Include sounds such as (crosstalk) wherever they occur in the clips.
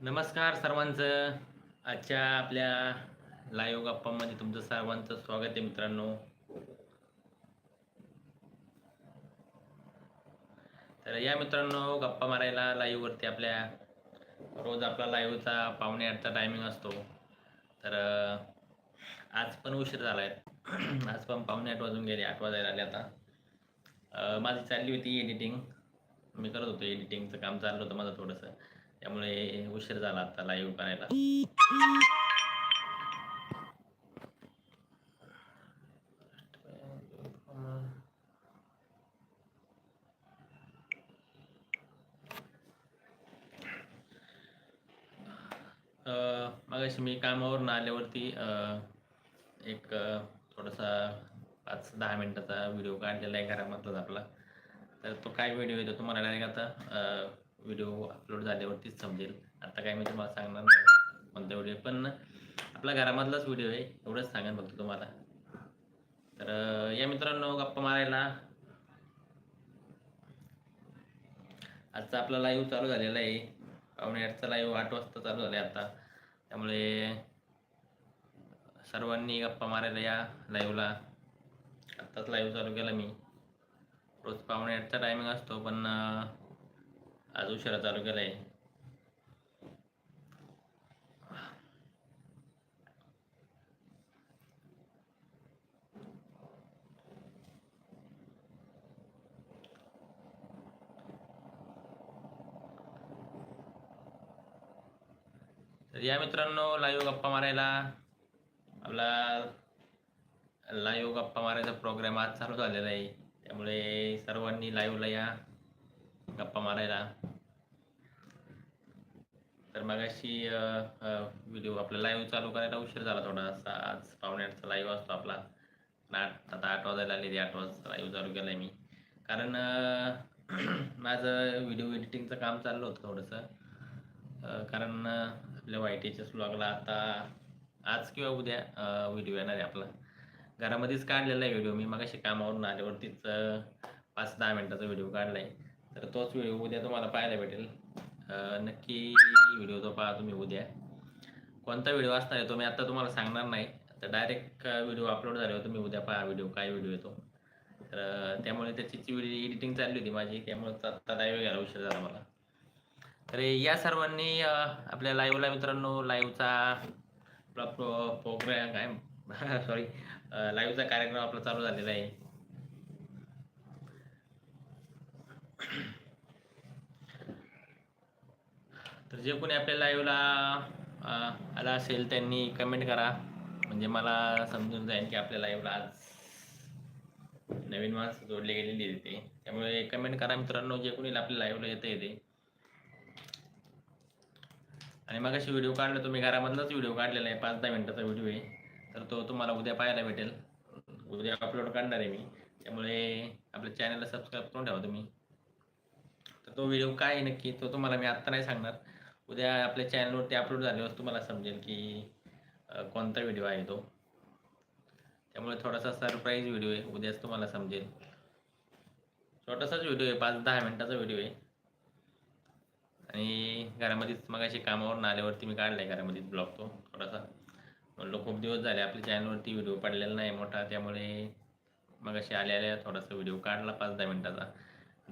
नमस्कार सर्वांचं. आजच्या आपल्या लाईव्ह गप्पामध्ये तुमचं सर्वांचं स्वागत आहे मित्रांनो. तर या मित्रांनो गप्पा मारायला लाईव्हवरती आपल्या रोज आपला लाईव्हचा पावणे आठचा टायमिंग असतो. तर आज पण उशीर झाला आहे (clears throat) आज पण पावणे आठ वाजून गेले आठ वाजायला आले आता. माझी चालली होती एडिटिंग मी करत होतो एडिटिंगचं काम चाललं होतं माझं थोडंसं. त्यामुळे उशीर झाला आता लाईव्ह करायला. मग मी कामावरून आल्यावरती अं, एक थोडासा पाच दहा मिनिटाचा व्हिडिओ काढलेला आहे घरामधलाच आपला. तर तो काय व्हिडिओ येतो तुम्हाला डायरेक्ट आता व्हिडिओ अपलोड झाल्यावरतीच समजेल. आता काय मी तुम्हाला सांगणार नाही कोणता व्हिडिओ पण आपला घरामधलाच व्हिडिओ आहे एवढंच सांगेन फक्त तुम्हाला. तर या मित्रांनो गप्पा मारायला. आजचा आपला लाईव्ह चालू झालेला आहे. पावणे आठचा लाईव्ह आठ वाजता चालू झाला आता. त्यामुळे सर्वांनी गप्पा मारायला या लाईव्हला आत्ताच लाईव्ह चालू केला मी. रोज पावणे आठचा टायमिंग असतो पण आज उशिरा चालू केला आहे तर या मित्रांनो लाईव्ह गप्पा मारायला आपला लाईव्ह गप्पा मारायचा प्रोग्राम आज चालू झालेला आहे. त्यामुळे सर्वांनी लाईव्हला या गप्पा मारायला. तर मगाशी व्हिडिओ आपला लाईव्ह चालू करायला उशीर झाला थोडासा आज पावणे आठचा लाईव्ह असतो आपला. आठ आता आठ वाजायला आले आठ वाजता लाईव्ह चालू केला आहे मी. कारण (clears throat) माझं व्हिडिओ एडिटिंगचं काम चाललं होतं थोडंसं. कारण आपल्या वाय टीच्या ब्लॉगला आता आज किंवा उद्या व्हिडिओ येणार आहे आपला. घरामध्येच काढलेला आहे व्हिडिओ मी मगाशी कामावरून आल्यावरतीच पाच दहा मिनटाचा व्हिडिओ काढला आहे तर तोच व्हिडिओ उद्या तुम्हाला पाहायला भेटेल. नक्की व्हिडिओ तो पहा तुम्ही उद्या. कोणता व्हिडिओ असणार आहे तो मी आता तुम्हाला सांगणार नाही. तर डायरेक्ट व्हिडिओ अपलोड झाल्यावर तुम्ही उद्या पहा व्हिडिओ काय व्हिडिओ येतो तर त्यामुळे त्याची एडिटिंग चालली होती माझी त्यामुळे आता लाईव्ह घ्यायला उशीर झाला मला. तर या सर्वांनी आपल्या लाईव्हला मित्रांनो लाईव्हचा आपला प्रो प्रोग्राम काय? (laughs) सॉरी लाईव्हचा कार्यक्रम आपला चालू झालेला आहे. तर जे कोणी आपल्या लाईव्हला आला असेल त्यांनी कमेंट करा. म्हणजे मला समजून जाईल की आपल्या लाईव्हला आज नवीन माणसं जोडले गेलेली येते ते. त्यामुळे कमेंट करा मित्रांनो जे कोणी आपल्या लाईव्हला येतं येते आणि मग अशी व्हिडिओ काढला तुम्ही घरामधलाच व्हिडिओ काढलेला आहे पाच दहा मिनटाचा व्हिडिओ आहे. तर तो तुम्हाला उद्या पाहायला भेटेल. उद्या अपलोड करणार आहे मी. त्यामुळे आपल्या चॅनलला सबस्क्राईब करून ठेवा तुम्ही. तर तो व्हिडिओ काय आहे नक्की तो तुम्हाला मी आत्ता नाही सांगणार. उद्या आपल्या चॅनलवरती अपलोड झाल्यावर तुम्हाला समजेल की कोणता व्हिडिओ आहे तो. त्यामुळे थोडासा सरप्राईज व्हिडिओ आहे उद्याच तुम्हाला समजेल. छोटासाच व्हिडिओ आहे पाच दहा मिनटाचा व्हिडिओ आहे. आणि घरामध्येच मग अशी कामावरून आल्यावरती मी काढला आहे घरामध्येच ब्लॉग तो थोडासा. म्हणलो खूप दिवस झाले आपल्या चॅनलवरती व्हिडिओ पडलेला नाही मोठा त्यामुळे मग अशी आल्या आल्या थोडासा व्हिडिओ काढला पाच दहा मिनटाचा.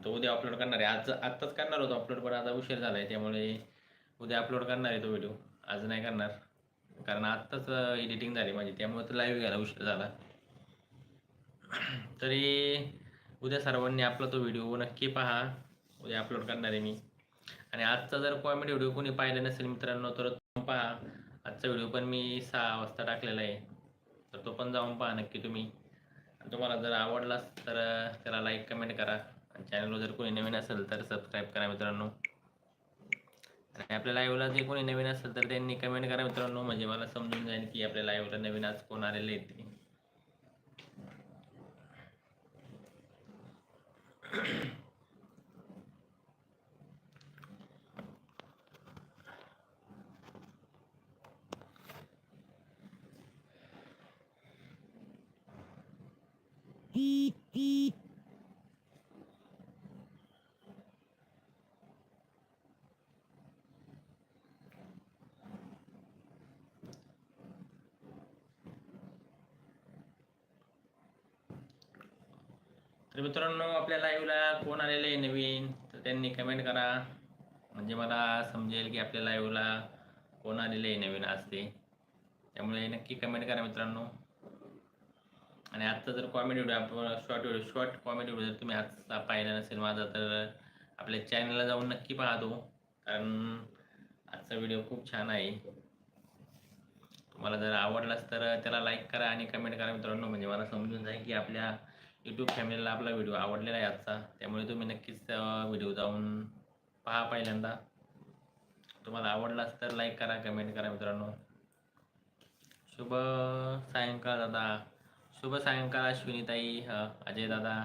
तो उद्या अपलोड करणार आहे. आज आत्ताच करणार होतो अपलोड पण आता उशीर झाला आहे त्यामुळे उद्या अपलोड करणार आहे तो व्हिडिओ आज नाही करणार. कारण आत्ताच एडिटिंग झाली माझी. त्यामुळे तर लाईव्ह घ्यायला उशीर झाला. (clears throat) तरी उद्या सर्वांनी आपला तो व्हिडिओ नक्की पहा. उद्या अपलोड करणार आहे मी. आणि आजचा जर कॉमेडी व्हिडिओ कोणी पाहिला नसेल मित्रांनो तर तो पहा. आजचा व्हिडिओ पण मी सहा वाजता टाकलेला आहे. तर तो पण जाऊन पहा नक्की तुम्ही. आणि तुम्हाला जर आवडलाच तर त्याला लाईक कमेंट करा. आणि चॅनलवर जर कोणी नवीन असेल तर सबस्क्राईब करा मित्रांनो. आणि आपल्या लाईव्हला जे कोणी नवीन असेल तर त्यांनी कमेंट करा मित्रांनो. म्हणजे मला समजून जाईल की आपल्या लाईव्हला नवीन आज कोण आलेले आहेत. तर मित्रांनो आपल्या लाईव्हला कोण आलेलं आहे नवीन? तर त्यांनी कमेंट करा. म्हणजे मला समजेल की आपल्या लाईव्हला कोण आलेलं आहे नवीन आज ते. त्यामुळे नक्की कमेंट करा मित्रांनो. आणि आजचा जर कॉमेडी व्हिडिओ आपण short video short comedy video जर तुम्ही आजचा पाहिला नसेल माझा तर आपल्या चॅनलला जाऊन नक्की पाहतो. कारण आजचा व्हिडिओ खूप छान आहे. तुम्हाला जर आवडलाच तर त्याला लाईक करा आणि कमेंट करा मित्रांनो. म्हणजे मला समजून जाईल की आपल्या यूट्यूब फॅमिलीला आपला व्हिडिओ आवडलेला आहे आजचा. त्यामुळे तुम्ही नक्कीच व्हिडिओ जाऊन पहा पहिल्यांदा. तुम्हाला आवडलाच तर लाईक करा कमेंट करा मित्रांनो. शुभ सायंकाळ दादा. शुभ सायंकाळ अश्विनीताई अजय दादा.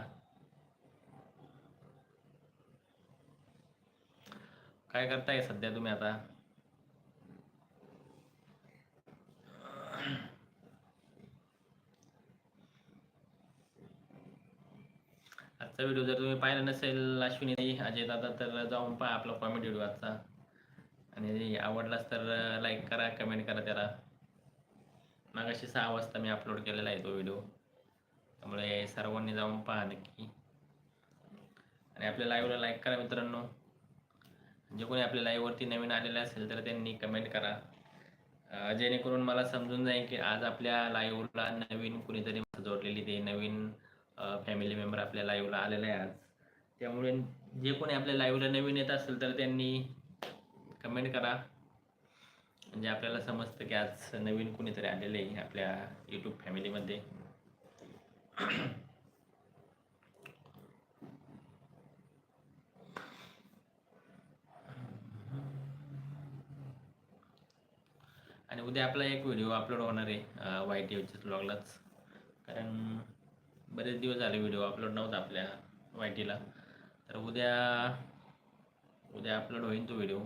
काय करताय सध्या तुम्ही आता? आजचा व्हिडिओ जर तुम्ही पाहिला नसेल अश्विनी अजय दादा तर जाऊन पहा आपला कॉमेडी व्हिडिओ आजचा. आणि आवडलाच तर लाईक करा कमेंट करा त्याला. मागाशी सहा वाजता मी अपलोड केलेला आहे तो व्हिडिओ त्यामुळे सर्वांनी जाऊन पहा नक्की. आणि आपल्या लाईव्हला लाईक करा मित्रांनो. जे कोणी आपल्या लाईव्हवरती नवीन आलेले असेल तर त्यांनी कमेंट करा. जेणेकरून मला समजून जाईल की आज आपल्या लाईव्हला नवीन कुणीतरी जोडलेली ते नवीन फॅमिली मेंबर आपल्या लाईव्हला आलेले आहे आज. त्यामुळे जे कोणी आपल्या लाईव्हला नवीन येत असेल तर त्यांनी कमेंट करा. म्हणजे आपल्याला समजतं की आज नवीन कुणीतरी आलेले आहे आपल्या यूट्यूब फॅमिलीमध्ये आणि उद्या आपला एक व्हिडिओ अपलोड होणार आहे वाय टी एवच्या ब्लॉगलाच कारण बरेच दिवस झाले व्हिडिओ अपलोड नव्हता आपल्या वायटीला तर उद्या उद्या अपलोड होईल तो व्हिडिओ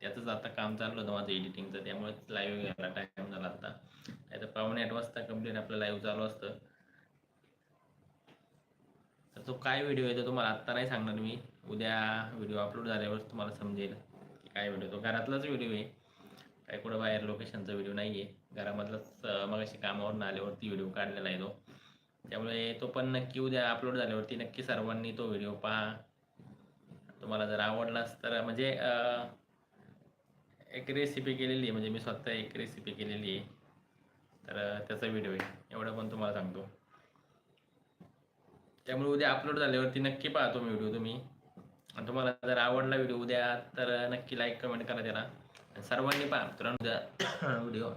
त्याचंच आता काम चाललं होतं माझं एडिटिंगचं त्यामुळेच लाईव्ह घ्यायला टाईम झाला आता. नाही तर पावणे आठ वाजता कंप्लीट आपलं लाईव्ह चालू असतं. तर तो काय व्हिडिओ आहे तो तुम्हाला आत्ता नाही सांगणार मी. उद्या व्हिडिओ अपलोड झाल्यावर तुम्हाला समजेल की काय व्हिडिओ तो घरातलाच व्हिडिओ आहे. काय कुठं बाहेर लोकेशनचा व्हिडिओ नाही आहे घरामधलाच मग अशी कामावरून आल्यावरती व्हिडिओ काढलेला आहे तो. त्यामुळे तो पण नक्की उद्या अपलोड झाल्यावरती नक्की सर्वांनी तो व्हिडिओ पहा. तुम्हाला जर आवडलाच तर म्हणजे एक रेसिपी केलेली आहे म्हणजे मी स्वतः एक रेसिपी केलेली आहे. तर त्याचा व्हिडिओ आहे. एवढं पण तुम्हाला सांगतो. त्यामुळे उद्या अपलोड झाल्यावरती नक्की पाहतो तो व्हिडिओ तुम्ही. आणि तुम्हाला जर आवडला व्हिडिओ उद्या तर नक्की लाईक कमेंट करा त्याला. सर्वांनी पहा मित्रांनो उद्या (coughs) व्हिडिओ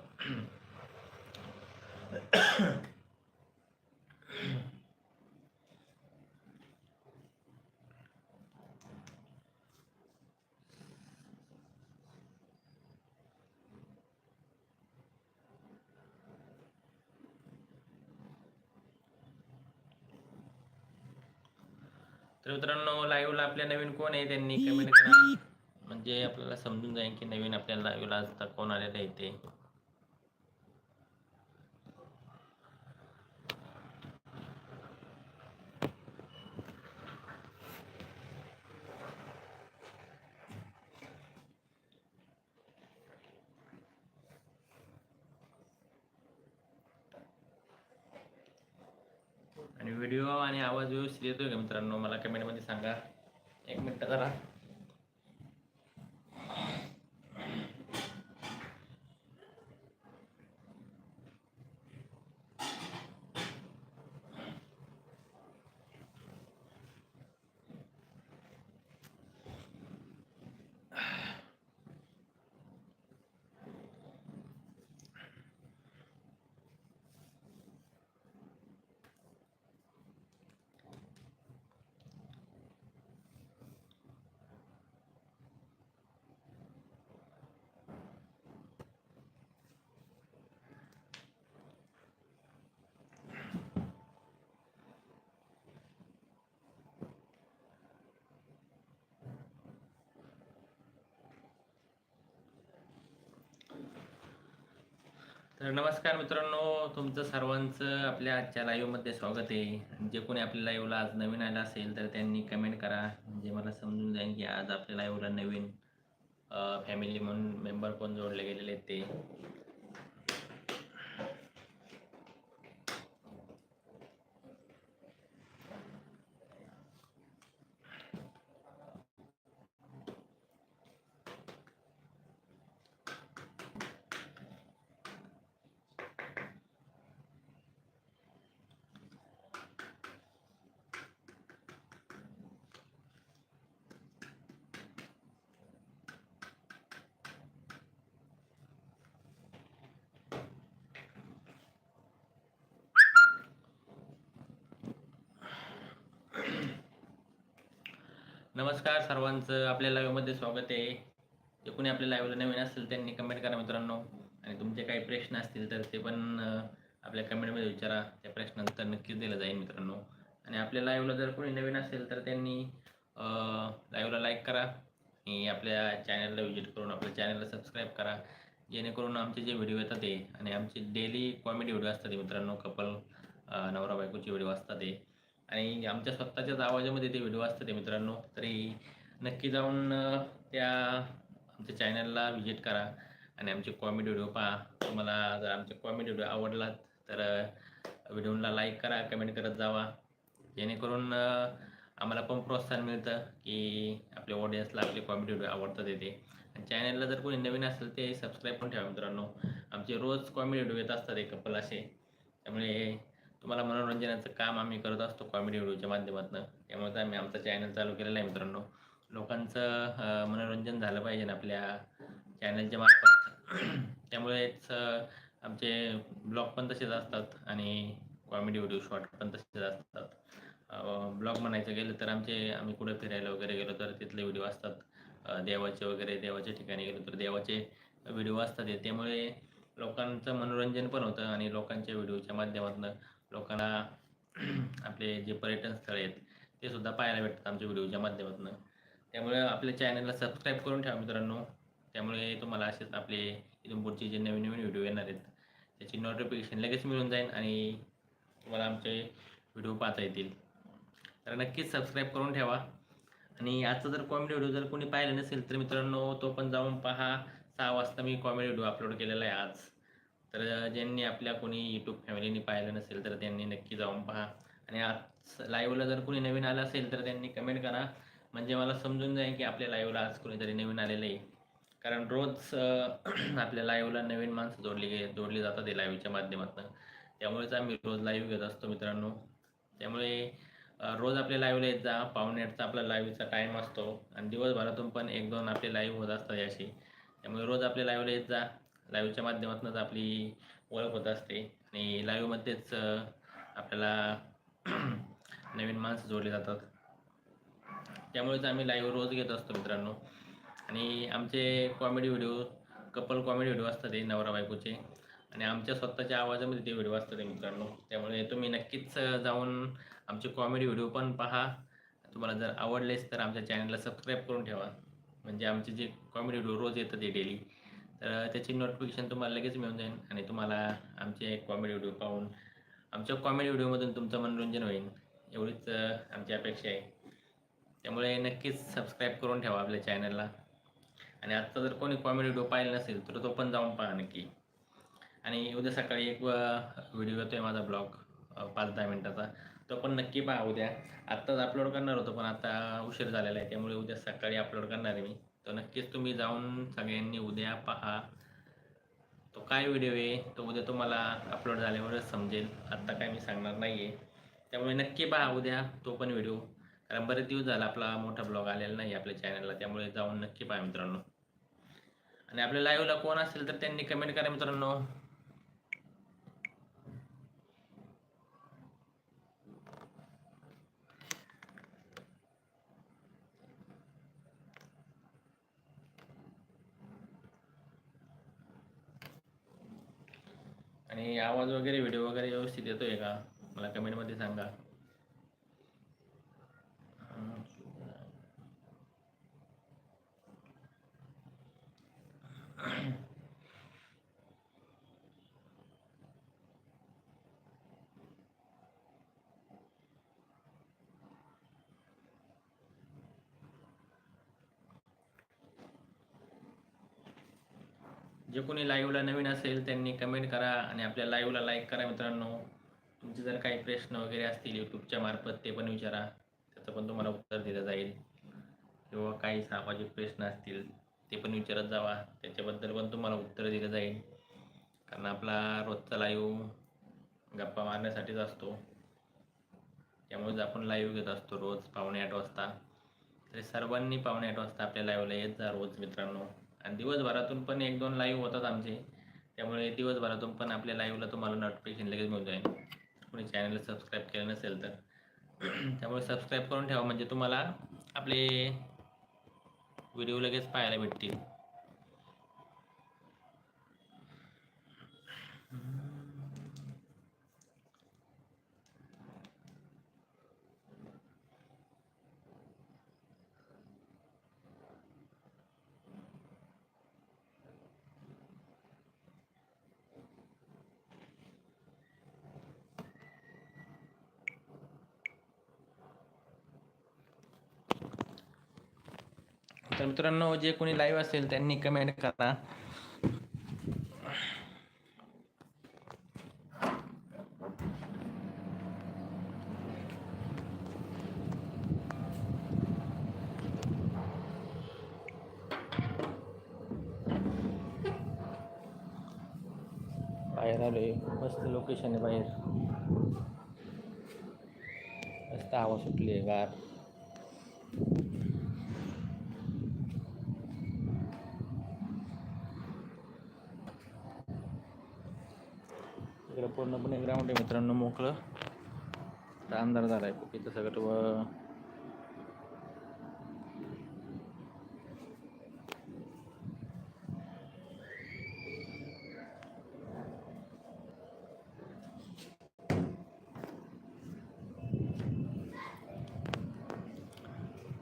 तर मित्रांनो लाईव्हला आपल्या नवीन कोण आहे त्यांनी कमेंट करा. म्हणजे आपल्याला समजून जाईल की नवीन आपल्या लाईव्हला आता कोण आलेलं आहे ते आणि व्हिडिओ आणि आवाज व्यवस्थित येतोय का मित्रांनो मला कमेंटमध्ये सांगा एक मिनटं जरा. तर नमस्कार मित्रांनो तुमचं सर्वांचं आपल्या आजच्या लाईव्हमध्ये स्वागत आहे. जे कोणी आपल्या लाईव्हला आज नवीन आलं असेल तर त्यांनी कमेंट करा. म्हणजे मला समजून जाईल की आज आपल्या लाईव्हला नवीन फॅमिली म्हणून मेंबर कोण जोडले गेलेले आहेत ते. नमस्कार सर्वांचं. आपल्या लाईव्हमध्ये स्वागत आहे. जे कोणी आपल्या लाईव्हला नवीन असेल त्यांनी कमेंट करा मित्रांनो. आणि तुमचे काही प्रश्न असतील तर ते पण आपल्या कमेंटमध्ये विचारा. त्या प्रश्नानंतर नक्कीच दिलं जाईल मित्रांनो. आणि आपल्या लाईव्हला जर कोणी नवीन असेल तर त्यांनी लाईव्हला लाईक करा. आणि आपल्या चॅनलला व्हिजिट करून आपल्या चॅनलला सबस्क्राईब करा. जेणेकरून आमचे जे व्हिडिओ येतात ते आणि आमचे डेली कॉमेडी व्हिडिओ असतात ते मित्रांनो कपल नवरा बायकोचे व्हिडिओ असतात ते आणि आमच्या स्वतःच्याच आवाजामध्ये ते व्हिडिओ असतात ते मित्रांनो. तरी नक्की जाऊन त्या आमच्या चॅनलला व्हिजिट करा आणि आमचे कॉमेडी व्हिडिओ पहा. तुम्हाला जर आमचे कॉमेडी व्हिडिओ आवडला तर व्हिडिओला लाईक करा कमेंट करत जावा. जेणेकरून आम्हाला पण प्रोत्साहन मिळतं की आपल्या ऑडियन्सला आपले कॉमेडी व्हिडिओ आवडतात येते आणि चॅनलला जर कोणी नवीन असेल ते सबस्क्राईब पण ठेवा मित्रांनो. आमचे रोज कॉमेडी व्हिडिओ येत असतात एक कपल असे. त्यामुळे तुम्हाला मनोरंजनाचं काम आम्ही करत असतो कॉमेडी व्हिडिओच्या माध्यमातून. त्यामुळे आम्ही आमचा चॅनल चालू केलेला आहे मित्रांनो. लोकांचं मनोरंजन झालं पाहिजे ना आपल्या चॅनलच्या मार्फत. त्यामुळेच आमचे ब्लॉग पण तसेच असतात आणि कॉमेडी व्हिडिओ शॉर्ट पण तसेच असतात. ब्लॉग म्हणायचं गेलं तर आमचे आम्ही कुठे फिरायला वगैरे गेलो तर तिथले व्हिडिओ असतात. देवाचे वगैरे देवाच्या ठिकाणी गेलो तर देवाचे व्हिडिओ असतात. त्यामुळे लोकांचं मनोरंजन पण होतं आणि लोकांच्या व्हिडिओच्या माध्यमातून लोकांना (clears throat) आपले जे पर्यटन स्थळ आहेत ते सुद्धा पाहायला भेटतात आमच्या व्हिडिओच्या माध्यमातून. त्यामुळे आपल्या चॅनलला सबस्क्राईब करून ठेवा मित्रांनो. त्यामुळे तुम्हाला असेच आपले इथून पुढचे जे नवीन नवीन व्हिडिओ येणार आहेत त्याची नोटिफिकेशन लगेच मिळून जाईल आणि तुम्हाला आमचे व्हिडिओ पाहता येतील. तर नक्कीच सबस्क्राईब करून ठेवा. आणि आजचा जर कॉमेडी व्हिडिओ जर कोणी पाहिला नसेल तर मित्रांनो तो पण जाऊन पहा. सहा वाजता मी कॉमेडी व्हिडिओ अपलोड केलेला आहे आज. तर ज्यांनी आपल्या कोणी यूट्यूब फॅमिलीने पाहिलं नसेल तर त्यांनी नक्की जाऊन पहा. आणि आज लाईव्हला जर कोणी नवीन आलं असेल तर त्यांनी कमेंट करा. म्हणजे मला समजून जाईल की आपल्या लाईव्हला आज कोणीतरी नवीन आलेलं आहे. कारण रोज (clears throat) आपल्या लाईव्हला नवीन माणसं जोडली गे जोडली जातात ते लाईव्हच्या माध्यमातून. त्यामुळेच आम्ही रोज लाईव्ह घेत असतो मित्रांनो. त्यामुळे रोज आपल्या लाईव्हला येत जा. पावणे आपला लाईव्हचा टाईम असतो. आणि दिवसभरातून पण एक दोन आपले लाईव्ह होत असतात याशी त्यामुळे रोज आपल्या लाईव्हला येत जा. लाईव्हच्या माध्यमातूनच आपली ओळख होत असते. आणि लाईव्हमध्येच आपल्याला (clears throat) नवीन माणसं जोडले जातात. त्यामुळेच आम्ही लाईव्ह रोज घेत असतो मित्रांनो. आणि आमचे comedy video couple comedy video असतात ते नवरा बायकोचे. आणि आमच्या स्वतःच्या आवाजामध्ये ते व्हिडिओ असतात ते मित्रांनो. त्यामुळे तुम्ही नक्कीच जाऊन आमचे कॉमेडी व्हिडिओ पण पहा. तुम्हाला जर आवडलेच तर आमच्या चॅनलला सबस्क्राईब करून ठेवा. म्हणजे आमचे जे कॉमेडी व्हिडिओ रोज येतात ते डेली तर त्याची नोटिफिकेशन तुम्हाला लगेच मिळून जाईल आणि तुम्हाला आमचे कॉमेडी व्हिडिओ पाहून आमच्या कॉमेडी व्हिडिओमधून तुमचं मनोरंजन होईल. एवढीच आमची अपेक्षा आहे. त्यामुळे नक्कीच सबस्क्राईब करून ठेवा आपल्या चॅनलला आणि आत्ता जर कोणी कॉमेडी व्हिडिओ पाहिला नसेल तर तो पण जाऊन पहा नक्की. आणि उद्या सकाळी एक व्हिडिओ येतो आहे माझा ब्लॉग पाच दहा मिनटाचा. तो पण नक्की पहा उद्या. आत्ताच अपलोड करणार होतो पण आता उशीर झालेला आहे. त्यामुळे उद्या सकाळी अपलोड करणार आहे मी. तर नक्कीच तुम्ही जाऊन सगळ्यांनी उद्या पहा. तो काय व्हिडिओ आहे तो उद्या तुम्हाला अपलोड झाल्यावरच समजेल. आत्ता काय मी सांगणार नाही आहे त्यामुळे नक्की पहा उद्या तो पण व्हिडिओ कारण बरेच दिवस झाला आपला मोठा ब्लॉग आलेला नाही आपल्या चॅनलला त्यामुळे जाऊन नक्की पहा मित्रांनो. आणि आपल्या लाईव्हला कोण असेल तर त्यांनी कमेंट करा मित्रांनो. आणि आवाज वगैरे व्हिडिओ वगैरे व्यवस्थित येतोय का? मला कमेंटमध्ये सांगा. जे कोणी लाईव्हला नवीन असेल त्यांनी कमेंट करा आणि आपल्या लाईव्हला लाईक करा मित्रांनो. तुमचे जर काही प्रश्न वगैरे असतील यूट्यूबच्या मार्फत ते पण विचारा. त्याचं पण तुम्हाला उत्तर दिलं जाईल. किंवा काही सामाजिक प्रश्न असतील ते पण विचारत जावा. त्याच्याबद्दल पण तुम्हाला उत्तर दिलं जाईल. कारण आपला रोजचा लाईव्ह गप्पा मारण्यासाठीच असतो. त्यामुळेच आपण लाईव्ह घेत असतो रोज पावणे आठ वाजता. तरी सर्वांनी पावणे आठ वाजता आपल्या लाईव्हला येत जा रोज मित्रांनो. आणि दिवसभरातून पण एक दोन लाईव्ह होतात आमचे. त्यामुळे दिवसभरातून पण आपल्या लाईव्हला तुम्हाला नोटिफिकेशन लगेच मिळून जाईल. कोणी चॅनलला सबस्क्राईब केलं नसेल तर. (clears throat) त्यामुळे सबस्क्राईब करून ठेवा. म्हणजे तुम्हाला आपले व्हिडिओ लगेच पाहायला भेटतील. तर मित्रांनो जे कोणी लाईव्ह असेल त्यांनी कमेंट करा. बाहेर आलोय. मस्त लोकेशन आहे बाहेर. मस्त हवा सुटली आहे गार. पूर्णपणे ग्राउंड आहे मित्रांनो मोकळं आता अंधार झालाय इथं सगळं व-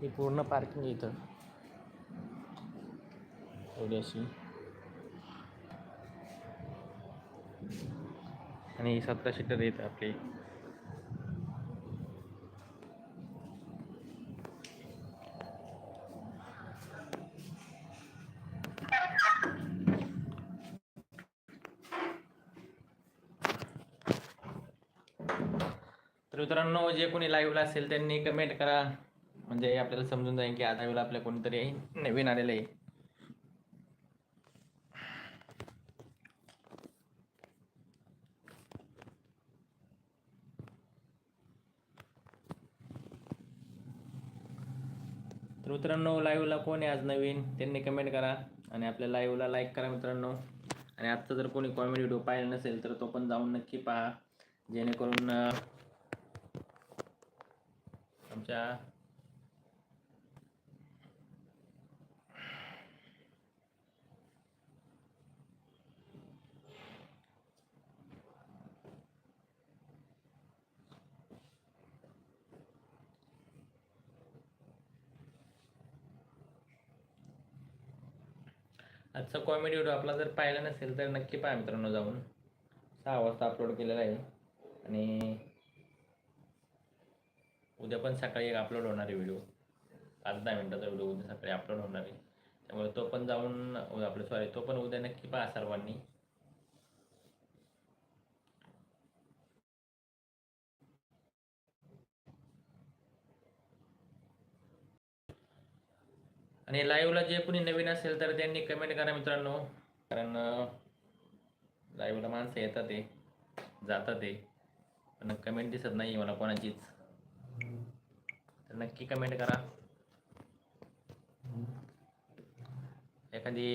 ही पूर्ण पार्किंग आहे इथं एवढी आणि सतरा सीटर येत आपली. तर मित्रांनो जे कोणी लाईव्हला असेल त्यांनी कमेंट करा. म्हणजे आपल्याला समजून जाईल की आता वेळेला आपल्या कोणीतरी नवीन आलेलं आहे. तर मित्रांनो लाईव्हला कोण आहे आज नवीन त्यांनी कमेंट करा आणि आपल्या लाईव्हला लाईक करा मित्रांनो. आणि आत्ता जर कोणी कॉमेडी व्हिडिओ पाहिला नसेल तर तो पण जाऊन नक्की पहा. जेणेकरून आमच्या आजचा कॉमेडी व्हिडिओ आपला जर पाहिला नसेल तर नक्की पहा मित्रांनो जाऊन. सहा वाजता अपलोड केलेला आहे. आणि उद्या पण सकाळी एक अपलोड होणार आहे व्हिडिओ पाच दहा मिनटाचा व्हिडिओ उद्या सकाळी अपलोड होणार आहे. त्यामुळे तो पण जाऊन आपलं सॉरी तो पण उद्या नक्की पहा सर्वांनी. आणि लाईव्हला जे कोणी नवीन असेल तर त्यांनी कमेंट करा मित्रांनो. कारण लाईव्हला माणसं येतात ते जातात ते. पण कमेंट दिसत नाही मला कोणाचीच. तर नक्की कमेंट करा. एखादी